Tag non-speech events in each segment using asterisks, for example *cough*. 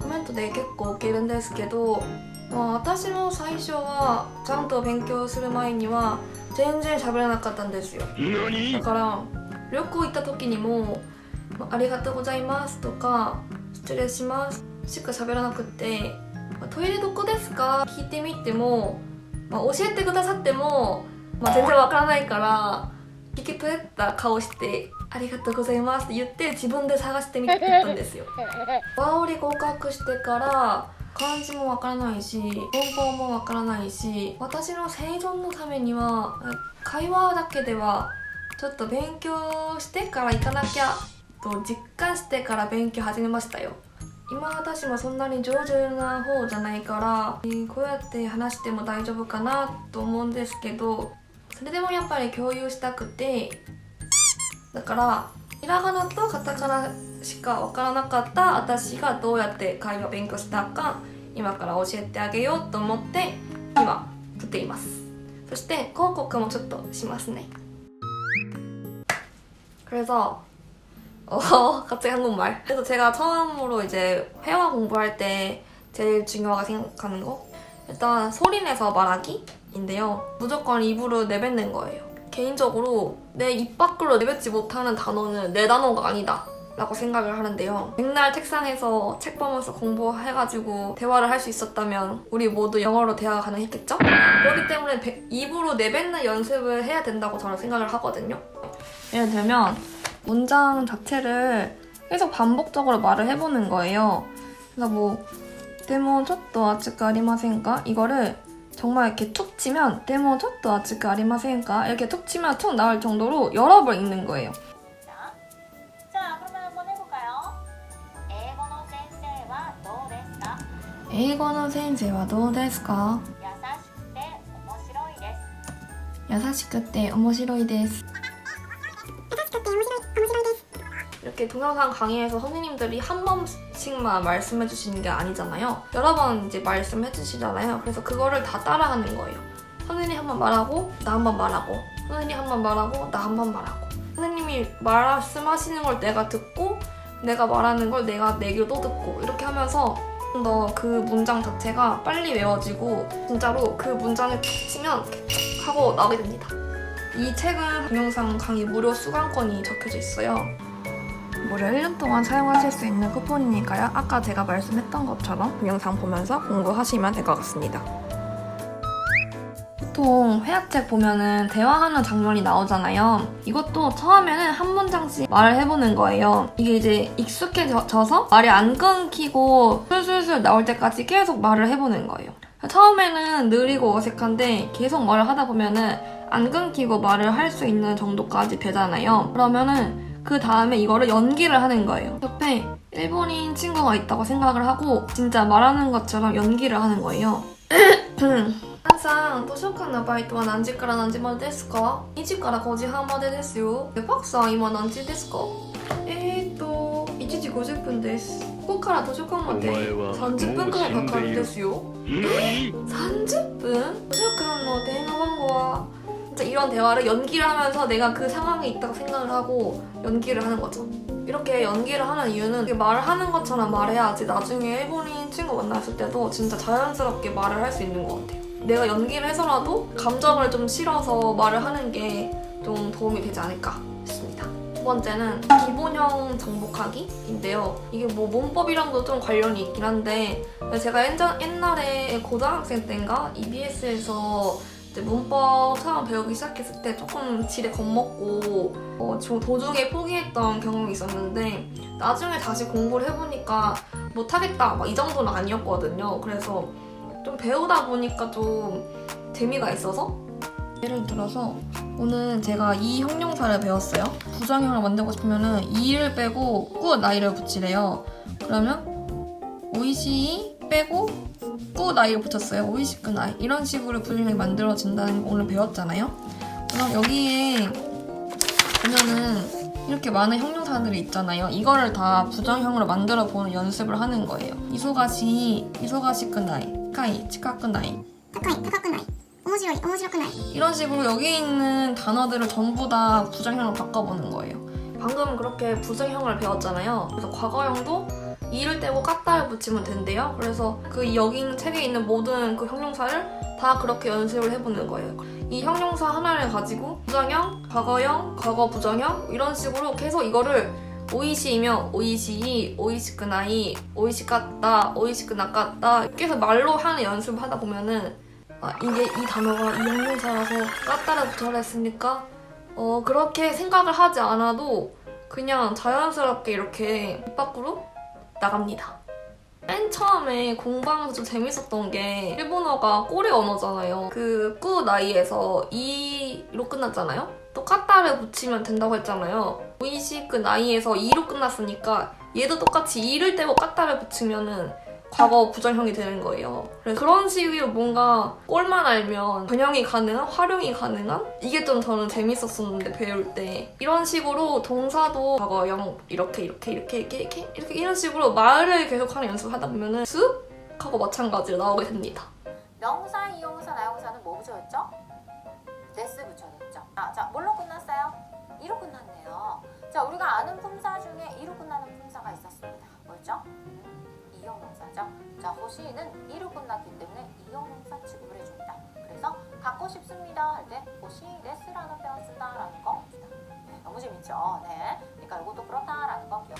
コメントで結構受けるんですけど、まあ、私も最初はちゃんと勉強する前には全然喋らなかったんですよ。だから旅行行った時にも「まあありがとうございます」とか「失礼します」しか喋らなくって「まあトイレどこですか?」聞いてみても、まあ、教えてくださっても、まあ、全然わからないから聞き取れた顔して「ありがとうございます」って言って自分で探してみたんですよ。*laughs* ワオリ合格してから漢字もわからないし文法もわからないし私の生存のためには会話だけではちょっと勉強してから行かなきゃと実感してから勉強始めましたよ今私もそんなに上手な方じゃないからえーこうやって話しても大丈夫かなと思うんですけどそれでもやっぱり共有したくてだからひらがなとカタカナしかわからなかった私がどうやって会話勉強したか今から教えてあげようと思って今撮っていますそして広告もちょっとしますね 그래서 어 *laughs* 갑자기 한국말 그래서 제가 처음으로 이제 회화 공부할 때 제일 중요하게 생각하는 거 일단 소리 내서 말하기인데요 무조건 입으로 내뱉는 거예요 개인적으로 내 입 밖으로 내뱉지 못하는 단어는 내 단어가 아니다 라고 생각을 하는데요 맨날 책상에서 책 보면서 공부해가지고 대화를 할 수 있었다면 우리 모두 영어로 대화가 가능했겠죠? 그렇기 때문에 배- 입으로 내뱉는 연습을 해야 된다고 저는 생각을 하거든요 예를 들면 문장 자체를 계속 반복적으로 말을 해보는 거예요. 그래서 뭐 데모 쳤도 아츠크 아리마센가 이거를 정말 이렇게 툭 치면 데모 툭도 아직 아리마센가 이렇게 툭 치면 툭 나올 정도로 여러 번 읽는 거예요. 자, 자 그러면 한번 해볼까요? 에고노 센세와 노 데스까? 에고노 센세와 노 데스까? 이렇게 동영상 강의에서 선생님들이 한 번씩 만 말씀해 주시는 게 아니잖아요. 여러 번 이제 말씀해 주시잖아요. 그래서 그거를 다 따라하는 거예요. 선생님이 한번 말하고 나 한 번 말하고 선생님이 한번 말하고 나 한 번 말하고 선생님이 말씀하시는 걸 내가 듣고 내가 말하는 걸 내가 내 귀로 또 듣고 이렇게 하면서 좀 더 그 문장 자체가 빨리 외워지고 진짜로 그 문장을 툭 치면 하고 나오게 됩니다. 이 책은 동영상 강의 무료 수강권이 적혀져 있어요. 무려 1년 동안 사용하실 수 있는 쿠폰이니까요. 아까 제가 말씀했던 것처럼 동영상 보면서 공부하시면 될 것 같습니다. 보통 회화책 보면은 대화하는 장면이 나오잖아요. 이것도 처음에는 한 문장씩 말을 해보는 거예요. 이게 이제 익숙해져서 말이 안 끊기고 술술술 나올 때까지 계속 말을 해보는 거예요. 처음에는 느리고 어색한데 계속 말을 하다 보면은 안 끊기고 말을 할 수 있는 정도까지 되잖아요. 그러면은 그 다음에 이거를 연기를 하는 거예요. 옆에 일본인 친구가 있다고 생각을 하고 진짜 말하는 것처럼 연기를 하는 거예요. *clears throat* 항상 図書館のバイトは何時から何時までですか ?2 時から5時半までですよ。で、パクさん今何時ですかえーっと、1時50分です。ここから図書館までお前は30分くらいかかるんですよ。何 30분? 도서관 뭐 대화방과 진짜 이런 대화를 연기를 하면서 내가 그 상황에 있다고 생각을 하고 연기를 하는 거죠. 이렇게 연기를 하는 이유는 말을 하는 것처럼 말해야지 나중에 일본인 친구 만났을 때도 진짜 자연스럽게 말을 할 수 있는 것 같아요. 내가 연기를 해서라도 감정을 좀 실어서 말을 하는 게 좀 도움이 되지 않을까 싶습니다. 두 번째는 기본형 정복하기인데요. 이게 뭐 문법이랑도 좀 관련이 있긴 한데 제가 옛날- 옛날에 고등학생 때인가 EBS에서 이제 문법 처음 배우기 시작했을 때 조금 지레 겁먹고 어, 좀 도중에 포기했던 경험이 있었는데 나중에 다시 공부를 해보니까 못하겠다 막 이 정도는 아니었거든요. 그래서 좀 배우다 보니까 좀 재미가 있어서 예를 들어서 오늘 제가 이 형용사를 배웠어요. 부정형을 만들고 싶으면은 이를 빼고 꾸 나이를 붙이래요. 그러면 오이시 빼고 또 나이를 붙였어요. 오이시크 나이. 이런 식으로 그림이 만들어진다는 거 오늘 배웠잖아요. 그럼 여기에 보면은 이렇게 많은 형용사들이 있잖아요. 이거를 다 부정형으로 만들어 보는 연습을 하는 거예요. 이소가시, 이소가시 끈나이, 카이, 치카크 나이. 카이, 타카 끈나이. 어머시러이, 어머시러끈나이. 이런 식으로 여기 있는 단어들을 전부 다 부정형으로 바꿔보는 거예요. 방금 그렇게 부정형을 배웠잖아요. 그래서 과거형도 이를 떼고 까따를 붙이면 된대요. 그래서 그 여기 책에 있는 모든 그 형용사를 다 그렇게 연습을 해보는 거예요. 이 형용사 하나를 가지고 부정형, 과거형, 과거 부정형 이런 식으로 계속 이거를 오이시이면 오이시, 오이시크나이, 오이시까따, 오이시크나까따 계속 말로 하는 연습을 하다 보면은 아, 이게 이 단어가 이 형용사라서 까따라 붙여라 했으니까 어, 그렇게 생각을 하지 않아도 그냥 자연스럽게 이렇게 입 밖으로 나갑니다. 맨 처음에 공부하면서 좀 재밌었던 게 일본어가 꼬리 언어잖아요. 그 꾸 나이에서 이로 끝났잖아요. 또 까따를 붙이면 된다고 했잖아요. 오이시크 나이에서 이로 끝났으니까 얘도 똑같이 이를 떼고 까따를 붙이면은 과거 부정형이 되는 거예요. 그런 식으로 뭔가 꼴만 알면 변형이 가능한, 활용이 가능한 이게 좀 저는 재밌었었는데 배울 때 이런 식으로 동사도 과거 형 이렇게 이렇게 이렇게 이렇게 이렇게 이렇게 이런 식으로 말을 계속하는 연습을 하다 보면은 쓱 하고 마찬가지로 나오게 됩니다. 명사, 자, 호시는 이로 끝났기 때문에 이용명사 취급을 해줍니다. 그래서 갖고 싶습니다 할때 호시 데스라는 표현 쓴다라는 거. 네, 너무 재밌죠? 네. 그러니까 이것도 그렇다라는 거 기억.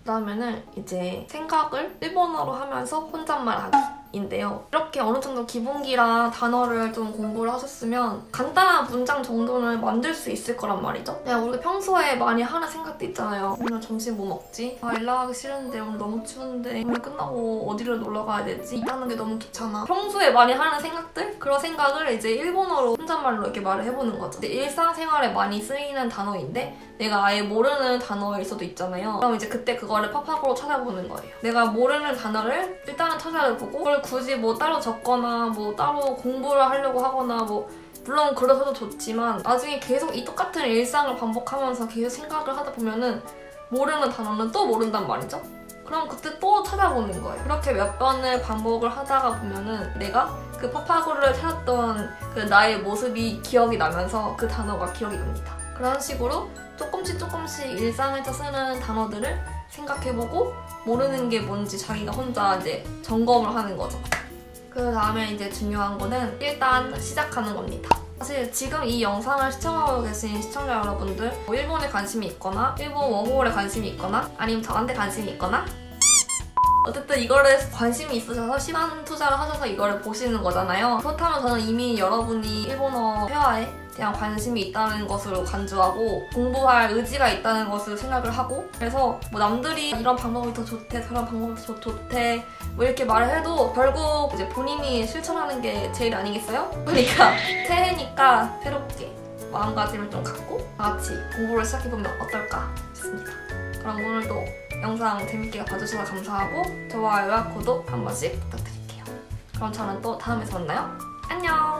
그다음에는 이제 생각을 일본어로 하면서 혼잣말 하기 인데요. 이렇게 어느 정도 기본기랑 단어를 좀 공부를 하셨으면 간단한 문장 정도는 만들 수 있을 거란 말이죠. 그냥 우리가 평소에 많이 하는 생각도 있잖아요. 오늘 점심 뭐 먹지? 아 연락하기 싫은데 오늘 너무 추운데 오늘 끝나고 어디를 놀러 가야 되지? 일하는 게 너무 귀찮아. 평소에 많이 하는 생각들? 그런 생각을 이제 일본어로 혼잣말로 이렇게 말을 해보는 거죠. 일상생활에 많이 쓰이는 단어인데 내가 아예 모르는 단어일 수도 있잖아요. 그럼 이제 그때 그거를 팝팝으로 찾아보는 거예요. 내가 모르는 단어를 일단은 찾아보고 그걸 굳이 뭐 따로 적거나 뭐 따로 공부를 하려고 하거나 뭐 물론 그러셔도 좋지만 나중에 계속 이 똑같은 일상을 반복하면서 계속 생각을 하다 보면은 모르는 단어는 또 모른단 말이죠. 그럼 그때 또 찾아보는 거예요. 그렇게 몇 번을 반복을 하다가 보면은 내가 그 파파고를 찾았던 그 나의 모습이 기억이 나면서 그 단어가 기억이 납니다. 그런 식으로 조금씩 조금씩 일상에서 쓰는 단어들을 생각해보고 모르는 게 뭔지 자기가 혼자 이제 점검을 하는 거죠. 그 다음에 이제 중요한 거는 일단 시작하는 겁니다. 사실 지금 이 영상을 시청하고 계신 시청자 여러분들 뭐 일본에 관심이 있거나 일본 워홀에 관심이 있거나 아니면 저한테 관심이 있거나 어쨌든 이거를 관심이 있으셔서 시간 투자를 하셔서 이거를 보시는 거잖아요. 그렇다면 저는 이미 여러분이 일본어 회화에 대한 관심이 있다는 것으로 간주하고 공부할 의지가 있다는 것을 생각을 하고 그래서 뭐 남들이 이런 방법이 더 좋대 저런 방법이 더 좋대 뭐 이렇게 말을 해도 결국 이제 본인이 실천하는 게 제일 아니겠어요? 그러니까 *laughs* 새해니까 새롭게 마음가짐을 좀 갖고 다 같이 공부를 시작해보면 어떨까 싶습니다. 그럼 오늘도 영상 재밌게 봐주셔서 감사하고 좋아요와 구독 한 번씩 부탁드릴게요. 그럼 저는 또 다음에 만나요. 안녕!